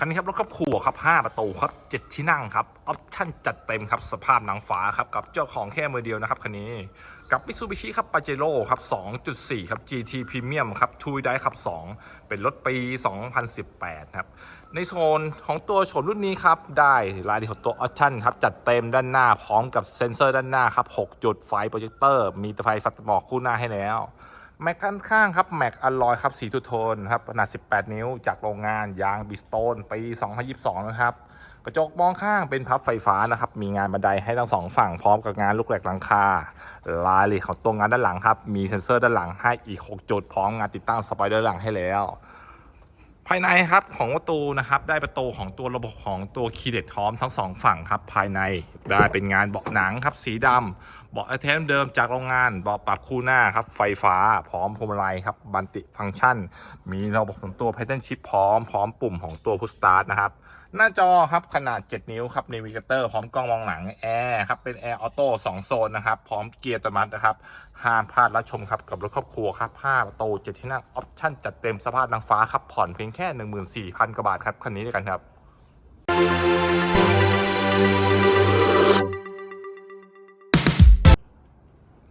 คันนี้ครับรถครอบครัวครับ 5 ประตูครับ 7 ที่นั่งครับ ออปชั่นจัดเต็มครับ สภาพหนังฝาครับ กับเจ้าของแค่มือเดียวนะครับคันนี้ กับมิ t ซูบิชิครับปาเจโร่ครับ 2.4 ครับ GT Premium ครับชูได้ครับ 2 เป็นรถปี 2018 ครับ ในโซนของตัวโฉมรุ่นนี้ครับ ได้รายละเอียดของตัวออปชั่นครับ จัดเต็มด้านหน้าพร้อมกับเซ็นเซอร์ด้านหน้าครับ 6 จุดไฟโปรเจคเตอร์มีตไฟฟัดหมอกคู่หน้าให้แล้ว แม็กด้านข้างครับแม็กอลลอยครับสีทูโทนครับขนาด 18 นิ้วจากโรงงานยางบิสโตนปี2022 นะครับ กระจกมองข้างเป็นพับไฟฟ้านะครับ มีงานบันไดให้ทั้งสองฝั่งพร้อมกับงานลูกแหลกหลังคาลายเหล็กของตัวงานด้านหลังครับ มีเซ็นเซอร์ด้านหลังให้อีก 6 จุด พร้อมงานติดตั้งสไปเดอร์หลังให้แล้ว ภายในครับของประตูนะครับได้ประตูของตัวระบบของตัวคีย์เด็ดพร้อมทั้งสองฝั่งครับภายในได้เป็นงานเบาะหนังครับสีดำเบาะแทมเดิมจากโรงงานเบาะปรับคู่หน้าครับไฟฟ้าพร้อมพวงมาลัยครับบันติฟังก์ชัน มีระบบของตัว Pattern Chip พร้อมพร้อมปุ่มของตัวพุชสตาร์ทนะครับ หน้าจอครับขนาด 7 นิ้วครับ Navigator พร้อมกล้องมองหลังแอร์ครับ เป็นแอร์ออโต้2โซนนะครับ พร้อมเกียร์อัตโนมัตินะครับ ห้ามพลาดรับชมครับ กับรถครอบครัวครับ5ประตู7ที่นั่งออปชั่นจัดเต็มสภาพนางฟ้าครับ ผ่อนเพียงแค่ 14,000กว่าบาทครับ คันนี้ด้วยกันครับ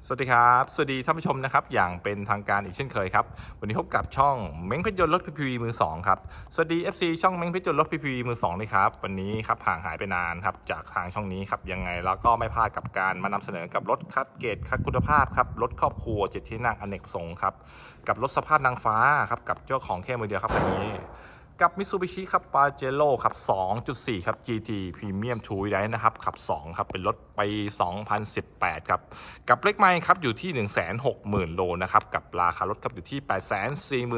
สวัสดีครับ สวัสดีท่านผู้ชมนะครับ อย่างเป็นทางการอีกเช่นเคยครับ วันนี้พบกับช่องเม้งเพชรยนต์รถ PPV มือสองครับ สวัสดี FC ช่องเม้งเพชรยนต์รถ PPV มือสองเลยครับ วันนี้ครับห่างหายไปนานครับ จากทางช่องนี้ครับ ยังไงแล้วก็ไม่พลาดกับการมานำเสนอกับรถคัดเกรดคัดคุณภาพครับ รถครอบครัวเจ็ดที่นั่งอเนกประสงค์ครับ กับรถสภาพนางฟ้าครับ กับเจ้าของแค่มือเดียวครับคันนี้ กับ Mitsubishi ครับ Pajero ครับ 2.4 ครับ GT Premium Two Wheel นะครับ ขับ 2 ครับ เป็นรถปี 2018 ครับ กับเลขไมล์ครับ อยู่ที่ 160,000 โลนะครับ กับราคารถครับ อยู่ที่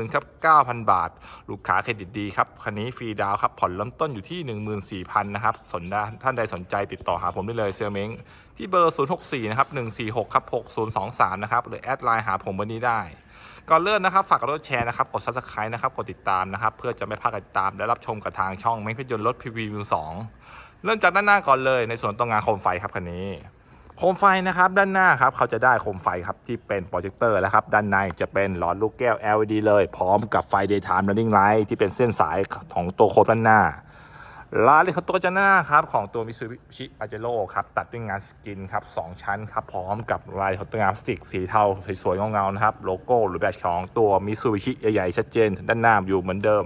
840,000 ครับ 9,000 บาท ลูกค้าเครดิตดีครับ คันนี้ฟรีดาวครับ ผ่อนเริ่มต้นอยู่ที่ 14,000 นะครับ สนท่านใดสนใจติดต่อหาผมได้เลยเซลเม้งที่เบอร์ 064 นะครับ 146 ครับ 6023 นะครับ หรือแอดไลน์หาผมวันนี้ได้ ก่อนเลื่อนนะครับฝากกดแชร์นะครับกด subscribe นะครับกดติดตามนะครับ เพื่อจะไม่พลาดการติดตามและรับชมกับทางช่องไม่พิจารณรถพีวีมือสองเริ่มจากด้านหน้าก่อนเลย ในส่วนตรงงานโคมไฟครับคันนี้โคมไฟนะครับด้านหน้าครับเขาจะได้โคมไฟครับที่เป็นโปรเจคเตอร์แล้วครับด้านในจะเป็นหลอดลูกแก้ว LED เลย พร้อมกับไฟ daytime running light ที่เป็นเส้นสายของตัวโคมด้านหน้า ลายเลยของตัวจะหน้าครับของตัว Mitsubishi Pajero ครับตัดด้วยงานสกินครับ2ชั้นครับพร้อมกับลายของตัวงานสติกสีเทาสวยๆเงาๆนะครับโลโก้หรือแบบของตัว Mitsubishi ใหญ่ๆชัดเจน ด้านหน้าอยู่เหมือนเดิม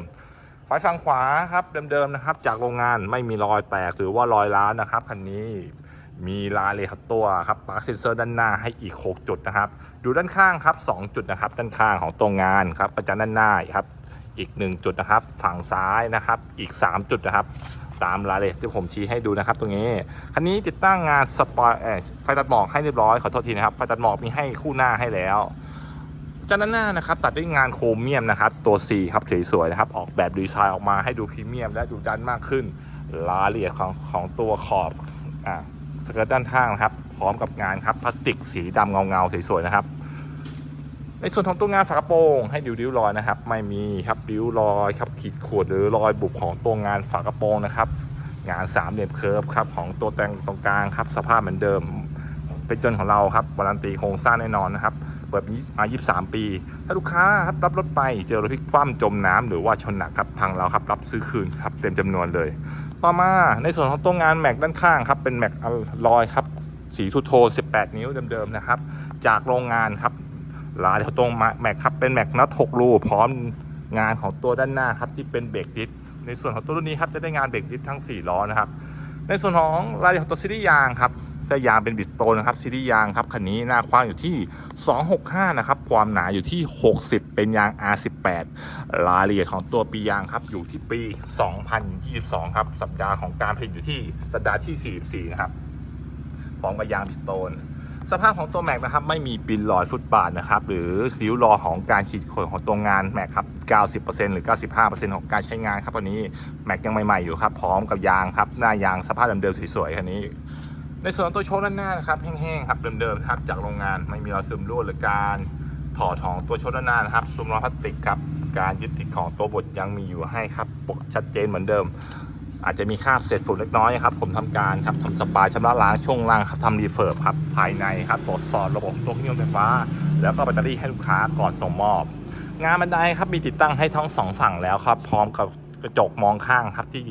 ไฟฝั่งขวาครับเดิมๆนะครับจากโรงงานไม่มีรอยแตกหรือว่ารอยร้าวนะครับคันนี้มีลายเลยครับตัวครับปาร์คเซนเซอร์ด้านหน้าให้อีก 6 จุดนะครับ ดูด้านข้างครับ 2 จุดนะครับ ด้านข้างของตัวงานครับประจันด้านหน้าครับ อีก 1 จุดนะครับ ฝั่งซ้ายนะครับอีก 3 จุดนะครับ ตามรายละเอียดที่ผมชี้ให้ดูนะครับ ตรงนี้คันนี้ติดตั้งงานสปอยไฟตัดหมอกให้เรียบร้อยขอโทษทีนะครับไฟตัดหมอกมีให้คู่หน้าให้แล้วจากด้านหน้านะครับตัดด้วยงานโครเมียมนะครับ ตัว C ครับสวยๆนะครับ ออกแบบดีไซน์ออกมาให้ดูพรีเมียม และดูดันมากขึ้นรายละเอียดของของตัวขอบอ่าสเกิร์ตด้านข้างนะครับ พร้อมกับงานครับพลาสติกสีดำเงาๆสวยๆนะครับ ในส่วนของตัวงานฝากระโปรงให้ดิวริ้วรอยนะครับ ไม่มีครับริ้วรอยครับขีดข่วนหรือรอยบุบของตัวงานฝากระโปรงนะครับ งานสามเหลี่ยมเคิร์ฟครับของตัวแต่งตรงกลางครับสภาพเหมือนเดิมเป็นจนของเราครับการันตีโครงสร้างแน่นอนนะครับเปิดมา23 ปี ถ้าลูกค้าครับรับรถไปเจอรถพลิกคว่ำจมน้ำหรือว่าชนหนักครับทางเราครับรับซื้อคืนครับเต็มจำนวนเลย ต่อมาในส่วนของตัวงานแม็กด้านข้างครับเป็นแม็กอลลอยครับสีทูโทน18 นิ้วเดิมๆนะครับจากโรงงานครับ ลายเขาตรงแม็กครับเป็นแม็กน็อต6รูพร้อมงานของตัวด้านหน้าครับที่เป็นเบรกดิสในส่วนของตัวรุ่นนี้ครับจะได้งานเบรกดิสทั้ง 4 ล้อนะครับ ในส่วนของรายละเอียดของตัวซีรีส์ยางครับถ้ายางเป็นบิสโตนนะครับซีรีส์ยางครับคันนี้หน้ากว้างอยู่ที่ 265 นะครับ ความหนาอยู่ที่ 60 เป็นยาง R18 รายละเอียดของตัวปียางครับอยู่ที่ปี 2022 ครับ สัปดาห์ของการผลิตอยู่ที่สัปดาห์ที่ 44 นะครับ พร้อมกับยางบิสโตน สภาพของตัวแม็กนะครับไม่มีปินรอยฟุตบาทนะครับหรือริ้วรอของการขีดข่วนของตัวงานแม็กครับ 90%หรือ 95%ของการใช้งานครับวันนี้แม็กยังใหม่ๆอยู่ครับพร้อมกับยางครับหน้ายางสภาพเดิมๆสวยๆคันนี้ ในส่วนตัวโชว์ด้านหน้านะครับแห้งๆครับเดิมๆครับจากโรงงานไม่มีรอยซึมรั่วหรือการถอดของตัวโชว์ด้านหน้านะครับซุ้มล้อพลาสติกครับการยึดติดของตัวบดยังมีอยู่ให้ครับปกชัดเจนเหมือนเดิม อาจจะมีคราบเศษฝุ่นเล็กน้อยครับผมทำการครับทำสปาชำระล้างช่วงล่างครับทำรีเฟิร์บครับภายในครับตรวจสอบระบบตัวเครื่องยนต์ไฟฟ้า แล้วก็แบตเตอรี่ให้ลูกค้าก่อนส่งมอบ งานบันไดครับมีติดตั้งให้ทั้งสองฝั่งแล้วครับพร้อมกับกระจกมองข้างครับที่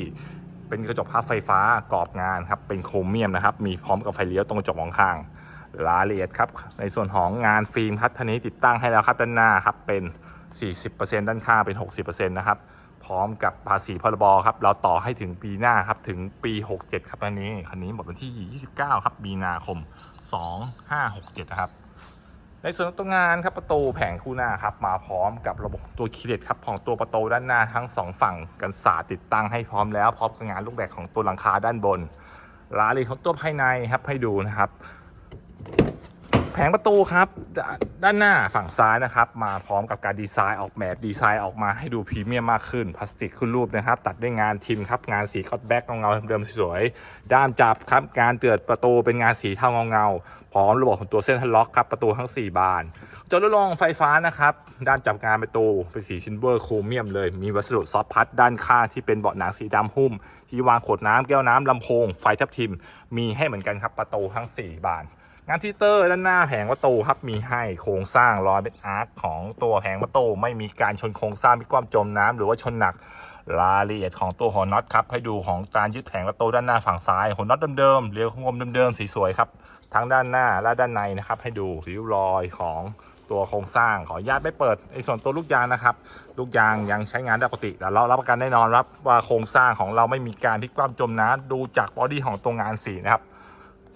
เป็นกระจกพับไฟฟ้ากรอบงานครับเป็นโครเมียมนะครับมีพร้อมกับไฟเลี้ยวตรงกระจกมองข้างรายละเอียดครับในส่วนของงานฟิล์มครับท่านี้ติดตั้งให้แล้วครับด้านหน้าครับเป็น 40%ด้านข้างเป็น 60%นะครับ พร้อมกับภาษีพรบครับ เราต่อให้ถึงปีหน้าครับ ถึงปี 67 ครับอันนี้คันนี้หมดวันที่ 29 ครับมีนาคม 2567 นะครับ ในส่วนตัวงานครับประตูแผงคู่หน้าครับ มาพร้อมกับระบบตัวคีเลตครับของตัวประตูด้านหน้าทั้งสองฝั่งกันศาสติดตั้งให้พร้อมแล้วพร้อมกับงานลูกแบกของตัวหลังคาด้านบนราลีของตัวภายในครับให้ดูนะครับ แผงประตูครับด้านหน้าฝั่งซ้ายนะครับ มาพร้อมกับการดีไซน์ออกแบบดีไซน์ออกมาให้ดูพรีเมียมมากขึ้นพลาสติกขึ้นรูปนะครับ ตัดด้วยงานทิมครับงานสีคอตแบ็กเงาๆเดิมสวยๆด้ามจับครับการเตือนประตูเป็นงานสีเทาเงาๆพร้อมระบบของตัวเส้นทันล็อกครับประตูทั้ง 4 บานจอรถลงไฟฟ้านะครับด้านจับงานประตูเป็นสีซิลเวอร์โครเมียมเลย มีวัสดุซอฟต์พัดด้านข้างที่เป็นเบาะหนังสีดำหุ้ม ที่วางขวดน้ำแก้วน้ำลำโพง ไฟทับทิม มีให้เหมือนกันครับประตูทั้ง 4 บาน งานทีเตอร์ด้านหน้าแผงประตูครับมีให้โครงสร้างรอยเป็นอาร์คของตัวแผงประตูไม่มีการชนโครงสร้างมีความจมน้ำหรือว่าชนหนักรายละเอียดของตัวหัวน็อตครับให้ดูของการยึดแผงประตูด้านหน้าฝั่งซ้ายหัวน็อตเดิมๆเรียวคมเดิมๆสีสวยครับทั้งด้านหน้าและด้านในนะครับ ให้ดูริ้วรอยของตัวโครงสร้างขออนุญาตไม่เปิดในส่วนตัวลูกยางนะครับ ลูกยางยังใช้งานได้ปกติแต่เรารับประกันแน่นอนครับว่าโครงสร้างของเราไม่มีการพลิกคว่ำจมน้ำดูจากบอดี้ของตัวงานสีนะครับ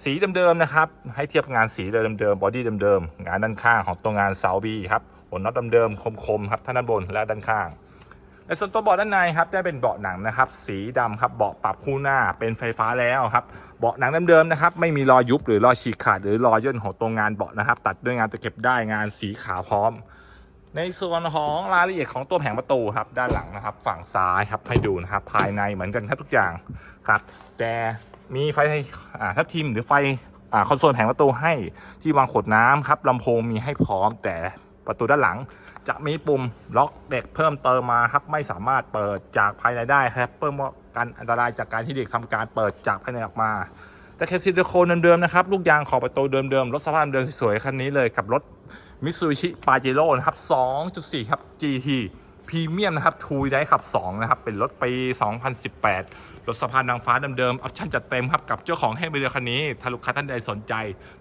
สีเดิมๆนะครับ ให้เทียบงานสีเดิมๆบอดี้เดิมๆงานด้านข้างของตัวงานเสาบีครับหัวน็อตเดิมๆคมๆครับทั้งด้านบนและด้านข้าง ในส่วนตัวเบาะด้านในครับได้เป็นเบาะหนังนะครับ สีดำครับเบาะปรับคู่หน้าเป็นไฟฟ้าแล้วครับเบาะหนังเดิมๆนะครับ ไม่มีรอยยุบหรือรอยฉีกขาดหรือรอยย่นของตัวงานเบาะนะครับ ตัดด้วยงานตะเก็บได้งานสีขาวพร้อม ในส่วนของรายละเอียดของตัวแผงประตูครับด้านหลังนะครับ ฝั่งซ้ายครับให้ดูนะครับภายในเหมือนกันครับทุกอย่างครับแต่ มีไฟทับทิมหรือไฟอคอนโซลแผงประตูให้ที่วางขวดน้ำครับลำโพงมีให้พร้อมแต่ประตูด้านหลัง จะมีปุ่มล็อกเด็กเพิ่มเติมมาครับไม่สามารถเปิดจากภายในได้ครับเพิ่มกันอันตรายจากการที่เด็กทำการเปิดจากภายในออกมาแต่เคปซิลิโคนเดิมๆนะครับลูกยางขอบประตูเดิมๆรถสภาพเดิมสวยๆคันนี้เลยกับรถมิ t ซูบิชิปาเจโร่นะครับ 2.4 ครับ GT พรีเมียมนะครับทูได้ขับ 2 นะครับ เป็นรถปี 2018 รถสะพานนางฟ้าเดิมๆออปชั่นจัดเต็มครับกับเจ้าของให้บริการคันนี้ถ้าลูกค้าท่านใดสนใจ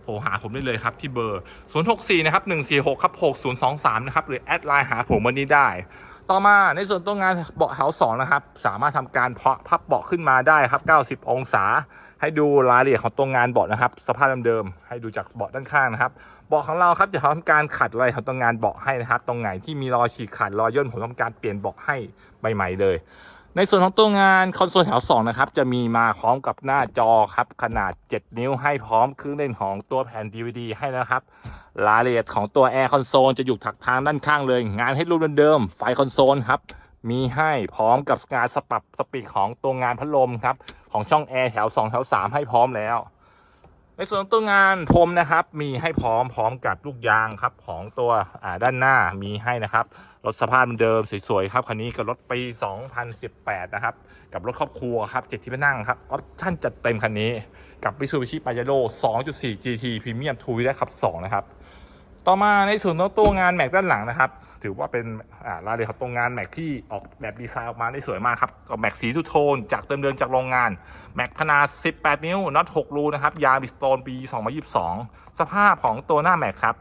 โทรหาผมได้เลยครับที่เบอร์ 064 นะครับ 146 ครับ 6023 นะครับ หรือแอดไลน์หาผมวันนี้ได้ ต่อมาในส่วนตัวงานเบาะแถว2นะครับ สามารถทำการเพาะพับเบาะขึ้นมาได้ครับ 90 องศา ให้ดูรายละเอียดของตัวงานเบาะนะครับ สภาพเดิมๆให้ดูจากเบาะด้านข้างนะครับเบาะของเราครับจะทำการขัดอะไรของตัวงานเบาะให้นะครับ ตรงไหนที่มีรอยฉีกขาดรอยย่นผมทำการเปลี่ยนเบาะให้ใหม่ๆเลย ในส่วนของตัวงานคอนโซลแถว2นะครับจะมีมาพร้อมกับหน้าจอครับขนาด 7 นิ้วให้พร้อมเครื่องเล่นของตัวแผ่น DVD ให้นะครับรายละเอียดของตัวแอร์คอนโซลจะอยู่ถักทางด้านข้างเลย งานให้รูปเดิมไฟคอนโซลครับมีให้พร้อมกับงานสปรับสปีดของตัวงานพัดลมครับของช่องแอร์แถว 2 แถว 3 ให้พร้อมแล้ว ในส่วนตัวงานพรมนะครับมีให้พร้อมพร้อมกับลูกยางครับของตัวด้านหน้ามีให้นะครับรถสภาพเดิมสวยๆครับคันนี้กับรถปี 2018 นะครับ กับรถครอบครัวครับเจ็ดที่นั่งครับออปชั่นจัดเต็มคันนี้ กับ Mitsubishi Pajero 2.4 GT Premium Two และขับ 2 นะครับ ต่อมาในส่วนของตัวงานแม็กด้านหลังนะครับ ถือว่าเป็นรายละเอียดของตัวงานแม็กที่ออกแบบดีไซน์ออกมาได้สวยมากครับกับแม็กสีทูโทน จากเดิมเดิมจากโรงงานแม็กขนาด 18 นิ้วน็อต6รูนะครับ ยางบิสโตนปี 2022 สภาพของตัวหน้าแม็กครับ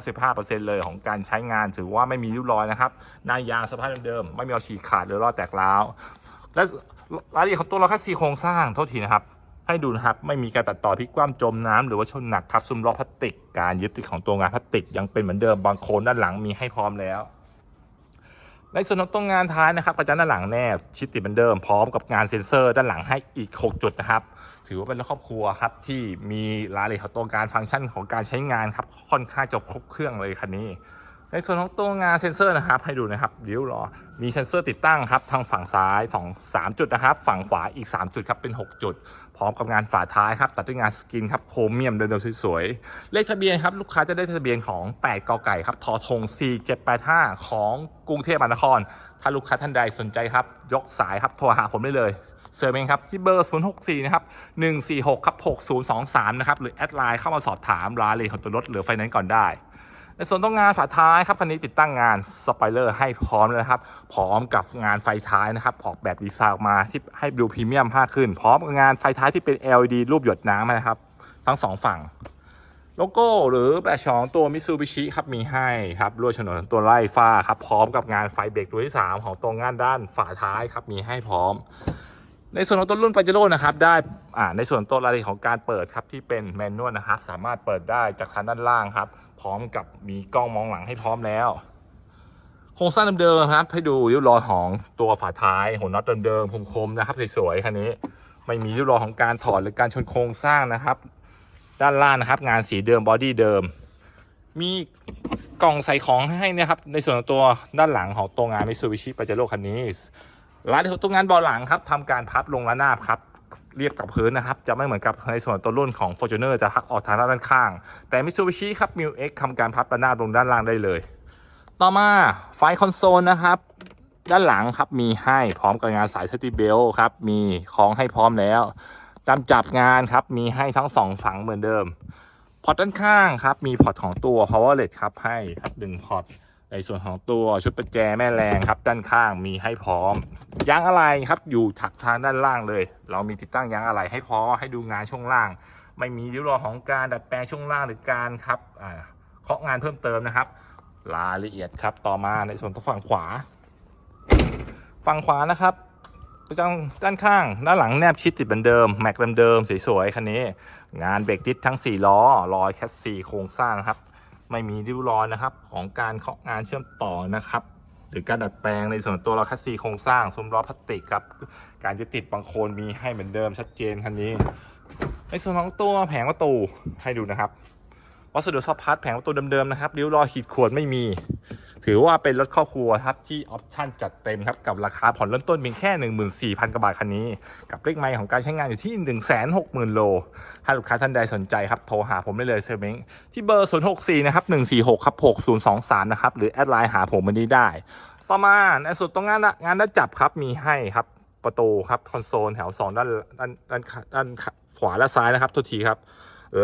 90-95%เลยของการใช้งาน ถือว่าไม่มีริ้วรอยนะครับหน้ายางสภาพเดิมๆไม่มีเอาฉีกขาดหรือรอยแตกร้าวและรายละเอียดของตัวล้อคัสซีโครงสร้างโทษทีนะครับ ให้ดูนะครับไม่มีการตัดต่อพลิกคว่ำจมน้ำหรือว่าชนหนักครับซุ้มล้อพลาสติก การยึดติดของตัวงานพลาสติก ยังเป็นเหมือนเดิมบางโคนด้านหลังมีให้พร้อมแล้ว ในส่วนของตัวงานท้ายนะครับกระจังด้านหลังแนบชิดติดเหมือนเดิมพร้อมกับงานเซ็นเซอร์ด้านหลังให้อีก 6 จุดนะครับ ถือว่าเป็นรถครอบครัวครับที่มีรายละเอียดของตัวการฟังก์ชันของการใช้งานครับค่อนข้างจะครบเครื่องเลยคันนี้ ในส่วนของตัวงานเซ็นเซอร์นะครับ ให้ดูนะครับเดี๋ยวรอ มีเซ็นเซอร์ติดตั้งครับ ทางฝั่งซ้าย 2 3 จุดนะครับ ฝั่งขวาอีก 3 จุดครับ เป็น 6 จุด พร้อมกับงานฝาท้ายครับ ตัดด้วยงานสกินครับโครเมียมเดิมๆสวยๆ เลขทะเบียนครับ ลูกค้าจะได้ทะเบียนของ 8กอไก่ครับทอทง 4785 ของกรุงเทพมหานคร ถ้าลูกค้าท่านใดสนใจครับ ยกสายครับโทรหาผมได้เลยเซิร์เองครับที่เบอร์ 064 นะครับ 146 ครับ 6023 นะครับ หรือแอดไลน์เข้ามาสอบถามรายละเอียดของตัวรถหรือไฟแนนซ์ก่อนได้ ในส่วนตรงงานฝาท้ายครับคันนี้ติดตั้งงานสปอยเลอร์ให้พร้อมเลยนะครับ พร้อมกับงานไฟท้ายนะครับ ออกแบบดีไซน์ออกมาที่ให้ดูพรีเมียมมากขึ้น พร้อมกับงานไฟท้ายที่เป็น LED รูปหยดน้ำนะครับ ทั้งสองฝั่งโลโก้หรือแบบฉองตัวมิตซูบิชิครับมีให้ครับลวดฉนวนตัวไล่ฟ้าครับพร้อมกับงานไฟเบรกตัวที่ 3 ของตัวงานด้านฝาท้ายครับมีให้พร้อม ในส่วนของต้นรุ่นปาเจโร่นะครับได้อ่าในส่วนตัวรายละเอียดของการเปิดครับที่เป็นแมนนวลนะครับสามารถเปิดได้จากทางด้านล่างครับ พร้อมกับมีกล้องมองหลังให้พร้อมแล้ว โครงสร้างเดิมๆครับ ให้ดูริ้วรอยของตัวฝาท้ายหัวน็อตเดิมๆคมๆนะครับสวยๆคันนี้ ไม่มีริ้วรอยของการถอดหรือการชนโครงสร้างนะครับ ด้านล่างนะครับ งานสีเดิมบอดี้เดิม มีกล่องใส่ของให้นะครับ ในส่วนของตัวด้านหลังของตัวงานมิ t ซูบิชิปาเจโร่คันนี้ร้านตัวงานเบาหลังครับทำการพับลงระนาบครับ เรียบกับพื้นนะครับ จะไม่เหมือนกับในส่วนตัวรุ่นของ Fortuner จะพักออกทางด้านข้าง แต่ Mitsubishi ครับ m ิ X ทำการพับระนาบลงด้านล่างได้เลย ต่อมาไฟคอนโซลนะครับ ด้านหลังครับมีให้พร้อมกับงานสายเทติเบลครับ มีคล้องให้พร้อมแล้วตามจับงานครับมีให้ทั้งสองฝั่งเหมือนเดิม พอร์ตด้านข้างครับมีพอร์ตของตัว powerlet ครับให้ครับหนึ่งพอร์ต ในส่วนของตัวชุดประแจแม่แรงครับ ด้านข้างมีให้พร้อมยางอะไรครับอยู่ถักทางด้านล่างเลย เรามีติดตั้งยางอะไรให้พร้อมให้ดูงานช่วงล่าง ไม่มีริ้วรอยของการดัดแปลงช่วงล่างหรือการครับเคาะงานเพิ่มเติมนะครับรายละเอียดครับต่อมาในส่วนฝั่งขวา ฝั่งขวานะครับประจังด้านข้าง ด้านหลังแนบชิดติดเหมือนเดิมแม็กเดิมๆสวยๆคันนี้ งานเบรกดิสทั้ง 4 ล้อรอยแคสซีโครงสร้างนะครับ ไม่มีริ้วรอยนะครับ ของการเคาะงานเชื่อมต่อนะครับ หรือการดัดแปลงในส่วนตัวเราคัสซีโครงสร้างซุ้มล้อพลาสติกครับการยึดติดบางโคนมีให้เหมือนเดิมชัดเจนคันนี้ ในส่วนของตัวแผงประตูให้ดูนะครับ วัสดุซับพาร์ทแผงประตูเดิมๆนะครับริ้วรอยขีดข่วนไม่มี ถือว่าเป็นรถครอบครัวครับที่ออปชั่นจัดเต็มครับกับราคาผ่อนเริ่มต้นเพียงแค่ 14,000กว่าบาทคันนี้ กับเลขไมล์ของการใช้งานอยู่ที่ 160,000 โล ถ้าลูกค้าท่านใดสนใจครับโทรหาผมได้เลยเซอร์เมงที่เบอร์ 064 นะครับ 146 ครับ 6023 นะครับ หรือแอดไลน์หาผมมันนี้ได้ต่อมาในส่วนตรงงานงานด้านจับครับมีให้ครับประตูครับคอนโซลแถว 2 ด้านด้านด้านด้านขวาและซ้ายนะครับทุกทีครับ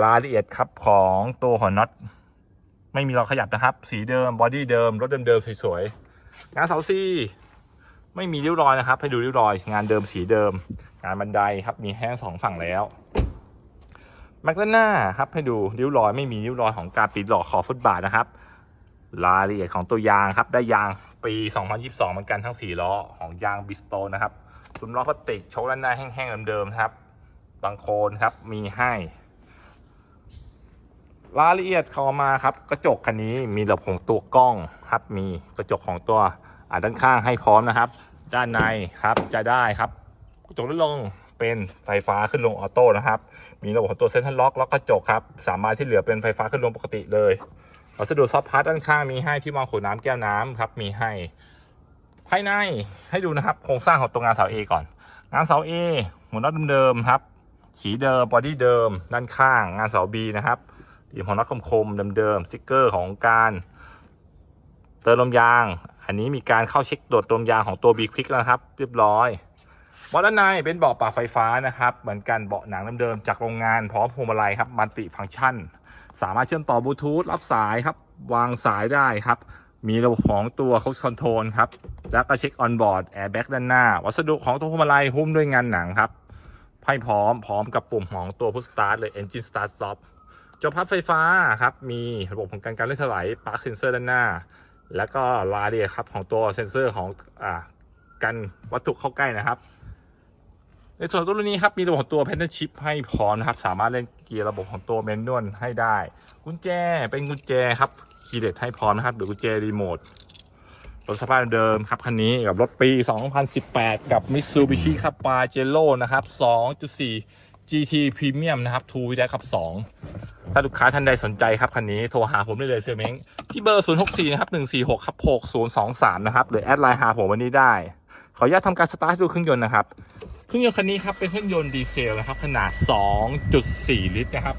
รายละเอียดครับของตัวหัวน็อต ไม่มีรอยขยับนะครับ สีเดิมบอดี้เดิม รถเดิมๆสวยๆงานเสาซีไม่มีริ้วรอยนะครับ ให้ดูริ้วรอย งานเดิมสีเดิม งานบันไดครับมีแห้งสองฝั่งแล้วแม็กด้านหน้าครับให้ดูริ้วรอยไม่มีริ้วรอยของการปิดหลอกขอบฟุตบาทนะครับ รายละเอียดของตัวยางครับ ได้ยางปี 2022 เหมือนกันทั้ง 4 ล้อของยางบิสโตนะครับซุ้มล้อพลาสติกโชคด้านหน้าแห้งๆเดิมๆนะครับบางโคนครับมีให้ รายละเอียดเขามาครับกระจกคันนี้มีระบบของตัวกล้องครับ มีกระจกของตัวด้านข้างให้พร้อมนะครับ ด้านในครับจะได้ครับกระจกลดลงเป็นไฟฟ้าขึ้นลงออโต้นะครับ มีระบบของตัวเซ็นทรัลล็อกล้วกกระจกครับ สามารถที่เหลือเป็นไฟฟ้าขึ้นลงปกติเลยวัสดุซอฟต์พาร์ทด้านข้างมีให้ที่วางขวดน้ำแก้วน้ำครับ มีให้ภายในให้ดูนะครับ โครงสร้างของตัวงานเสา A ก่อน งานเสา A หมุนน็อตเดิมๆครับ สีเดิมบอดี้เดิม ด้านข้าง งานเสา B นะครับ ดีของน็อตคมๆเดิมๆสติกเกอร์ของการเติมลมยาง อันนี้มีการเข้าเช็คตรวจลมยางของตัว B Quick แล้วครับ เรียบร้อยเบาะด้านในเป็นเบาะปรับไฟฟ้านะครับ เหมือนกันเบาะหนังเดิมๆจากโรงงานพร้อมพวงมาลัยครับมัลติฟังก์ชัน สามารถเชื่อมต่อบลูทูธรับสายครับ วางสายได้ครับ มีระบบของตัว c ค u คอนโทรลครับ แล้วก็เช็คออนบอร์ดแอร์แบ็กด้านหน้า วัสดุของตัวพวงมาลัยหุ้มด้วยงานหนังครับให้พร้อมพร้อมกับปุ่มของตัวพุชสตาร์ทเลย Engine Start Stop จอ จอพับไฟฟ้าครับ มีระบบของการการเลื่อนถลายปาร์คเซนเซอร์ด้านหน้า แล้วก็รายละเอียดครับของตัวเซนเซอร์ของอ่ากันวัตถุเข้าใกล้นะครับ ในส่วนตัวนี้ครับมีระบบตัว p พน n ชิพให้พร้อมนะครับ สามารถเล่นเกียร์ระบบของตัวเมนนวลให้ได้ กุญแจเป็นกุญแจครับคีย์เลสให้พร้อมนะครับหรือกุญแจรีโมทรถสภาพเดิมครับคันนี้กับรถปี 2018 กับ Mitsubishi ครับ Pajero นะครับ 2.4 GT Premium นะครับ2วิได้ครับ 2 ถ้าลูกค้าท่านใดสนใจครับ คันนี้โทรหาผมได้เลยเซเม้งที่เบอร์ 064 นะครับ 146ครับ6023 นะครับ หรือแอดไลน์หาผมวันนี้ได้ ขออนุญาตทำการสตาร์ทดูเครื่องยนต์นะครับ เครื่องยนต์คันนี้ครับ เป็นเครื่องยนต์ดีเซลนะครับ ขนาด 2.4 ลิตรนะครับ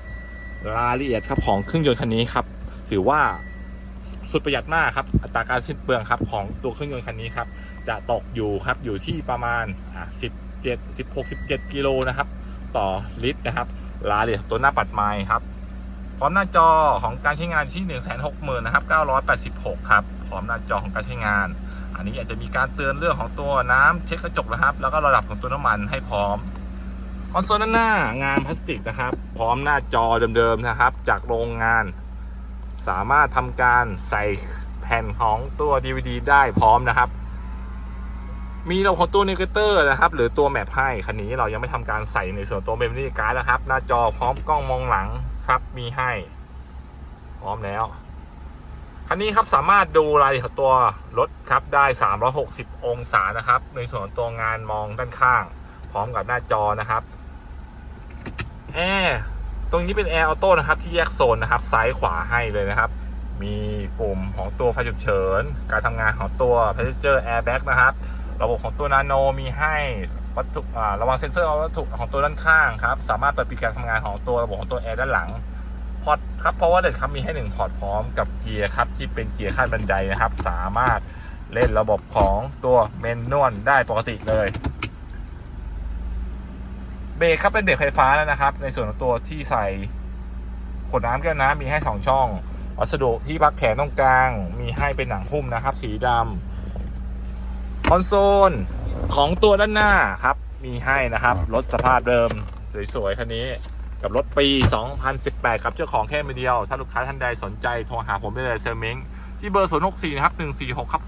รายละเอียดครับของเครื่องยนต์คันนี้ครับ ถือว่าสุดประหยัดมากครับ อัตราการสิ้นเปลืองครับของตัวเครื่องยนต์คันนี้ครับ จะตกอยู่ครับอยู่ที่ประมาณอะ17 16 17กิโลนะครับ ต่อลิตรนะครับรายละเอียตัวหน้าปัดไม้ครับ พร้อมหน้าจอของการใช้งานที่ 1 6 0 0 0 0นะครับ986 ครับ พร้อมหน้าจอของการใช้งาน อันนี้อาจจะมีการเตือนเรื่องของตัวน้ำเช็คกระจกนะครับ แล้วก็ระดับของตัวน้ำมันให้พร้อมคอนโซลด้านหน้างานพลาสติกนะครับ พร้อมหน้าจอเดิมๆนะครับ จากโรงงาน สามารถทำการใส่แผ่นของตัว DVD ได้พร้อมนะครับ มีระบบของตัวเนเกเตอร์นะครับ หรือตัวแมปให้คันนี้เรายังไม่ทำการใส่ในส่วนตัวเมมโมรี่การ์ดนะครับ หน้าจอพร้อมกล้องมองหลังครับมีให้ พร้อมแล้ว คันนี้ครับสามารถดูรายละเอียดของตัวรถครับได้ 360 องศานะครับ ในส่วนตัวงานมองด้านข้าง พร้อมกับหน้าจอนะครับแอร์ตรงนี้เป็นแอร์ออโต้นะครับที่แยกโซนนะครับ ซ้ายขวาให้เลยนะครับ มีปุ่มของตัวไฟฉุกเฉิน การทำงานของตัว Passenger Airbag นะครับ ระบบของตัวนาโนมีให้วัตถุอ่าระวังเซ็นเซอร์วัตถุของตัวด้านข้างครับ สามารถเปิดปิดการทำงานของตัวระบบของตัวแอร์ด้านหลัง พอร์ตครับเพราะว่าเด็ดครับมีให้หนึ่งพอร์ตพร้อมกับเกียร์ครับที่เป็นเกียร์ขั้นบันไดนะครับ สามารถเล่นระบบของตัวเมนนวลได้ปกติเลยเบรกครับเป็นเบรกไฟฟ้าแล้วนะครับ ในส่วนของตัวที่ใส่ขวดน้ำแก้วน้ำมีให้ 2 ช่องวัสดุที่พักแขนตรงกลาง มีให้เป็นหนังหุ้มนะครับ สีดำ คอนโซลของตัวด้านหน้าครับ มีให้นะครับ รถสภาพเดิม สวยๆคันนี้กับรถปี 2018กับ เจ้าของแค่มือเดียว ถ้าลูกค้าท่านใดสนใจโทรหาผมได้เลยเซอร์เม้งที่เบอร์ 064 นะครับ 146 ครับ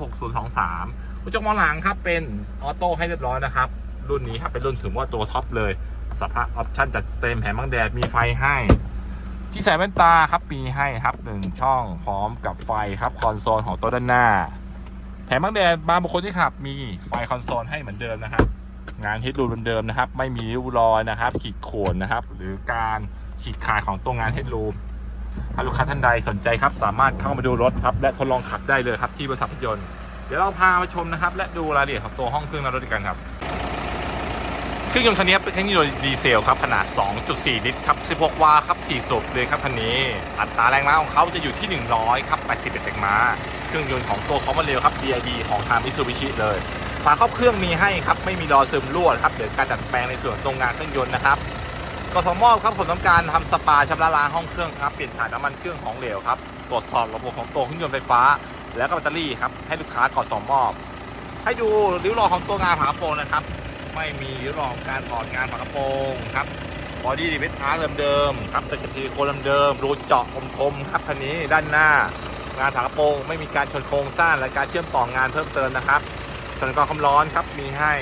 6023กระจกมองหลังครับ เป็นออโต้ให้เรียบร้อยนะครับ รุ่นนี้ครับ เป็นรุ่นถึงว่าตัวท็อปเลย สภาพออปชั่นจัดเต็มแผงบังแดด มีไฟให้ ที่ใส่แว่นตาครับ มีให้ครับหนึ่งช่องพร้อมกับไฟครับ คอนโซลของตัวด้านหน้า แผงบางแดดบางบุคคลที่ขับ มีไฟคอนโซลให้เหมือนเดิมนะครับงานฮิตรูเหมือนเดิมนะครับ ไม่มีริ้วรอยนะครับ ขีดข่วนนะครับ หรือการฉีกขาดของตัวงานฮิตรูมถ้าลูกค้าท่านใดสนใจครับ สามารถเข้ามาดูรถครับ และทดลองขับได้เลยครับที่บริษัทรถยนต์ เดี๋ยวเราพามาชมนะครับ และดูรายละเอียดของตัวห้องเครื่องและรถด้วยกันครับ เครื่องยนต์คันนี้เป็นเครื่องยนต์ดีเซลครับขนาด 2.4 ลิตรครับ 16 วาครับ 4 สูบเลยครับคันนี้ อัตราแรงม้าของเขาจะอยู่ที่ 100 ครับ 81แรงม้า เครื่องยนต์ของตัวคอมมอนเรลครับ BID ของทางมิซูบิชิเลยฝาครอบเครื่องมีให้ครับ ไม่มีรอซึมรั่วครับ เดี๋ยวการดัดแปลงในส่วนตรงงานเครื่องยนต์นะครับกสมครับผมต้องการทำสปาชำระล้างห้องเครื่องครับเปลี่ยนถ่ายน้ำมันเครื่องของเหลวครับตรวจสอบระบบของตัวเครื่องยนต์ไฟฟ้า แล้วก็แบตเตอรี่ครับให้ลูกค้ากดสมอบ ให้ดูริ้วรอยของตัวงานฝาโปรงนะครับ ไม่มีริ้วรองการถอดงานฝากระโปรงครับบอดี้ดีเวทอาร์เดิมๆครับตะเข็บซิลิโคนเดิมๆรูเจาะคมๆครับคันนี้ด้านหน้างานฝากระโปรงไม่มีการชนโครงสร้างและการเชื่อมต่องานเพิ่มเติมนะครับสัญญาณความร้อนครับมีให้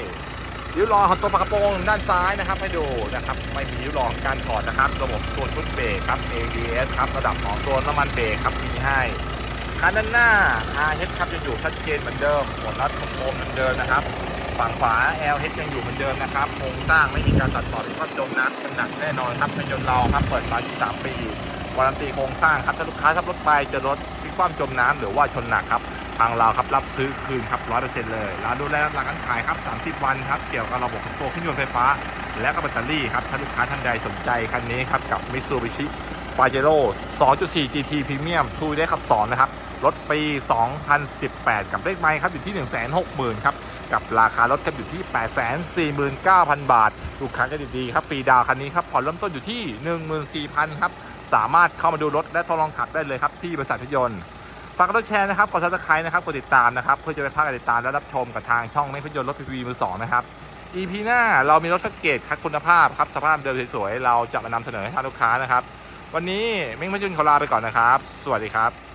ริ้วรอยของตัวฝากระโปรงด้านซ้ายนะครับให้ดูนะครับไม่มีริ้วรอยของการถอดนะครับระบบตัวชุดเบรกครับ ABS ครับระดับของตัวน้ำมันเบรกครับมีให้คันด้านหน้า RH ครับจะอยู่ชัดเจนเหมือนเดิมหัวน็อตโคมเหมือนเดิมนะครับ ฝั่งขวา LH ยังอยู่เหมือนเดิมนะครับโครงสร้างไม่มีการตัดต่อหรือว่าจมน้ำชนหนักแน่นอนครับในยนต์เราครับเปิดมา 23 ปีวารันตีโครงสร้างครับถ้าลูกค้าขับรถไปจะรถพลิกคว่ำจมน้ำหรือว่าชนหนักครับทางเราครับรับซื้อคืนครับร้อยเปอร์เซ็นต์เลยร้านดูแลหลังการขายครับ 30 วันครับเกี่ยวกับระบบของตัวเครื่องยนต์ไฟฟ้า และก็แบตเตอรี่ครับถ้าลูกค้าท่านใดสนใจคันนี้ครับกับ Mitsubishi Pajero 2.4 GT Premium ทูได้ขับสอนนะครับรถปี 2018 กับเลขไมล์ครับอยู่ที่ 160,000ครับ กับราคารถครับอยู่ที่ 849,000 บาท ลูกค้าก็ดีๆครับฟรีดาวคันนี้ครับผ่อนเริ่มต้นอยู่ที่ 14,000ครับสามารถเข้ามาดูรถและทดลองขับได้เลยครับที่บริษัทรถยนต์ฝากกดแชร์นะครับกดซับสไครต์นะครับกดติดตามนะครับเพื่อจะไปพลาดการติดตามและรับชมกับทางช่องไม่พยนต์รถพีพีมือสองนะครับ EP หน้าเรามีรถแพ็กเกจคัดคุณภาพครับสภาพเดิมสวยๆเราจะมานำเสนอให้ทางลูกค้านะครับ วันนี้เม้งพยนต์ขอลาไปก่อนนะครับ สวัสดีครับ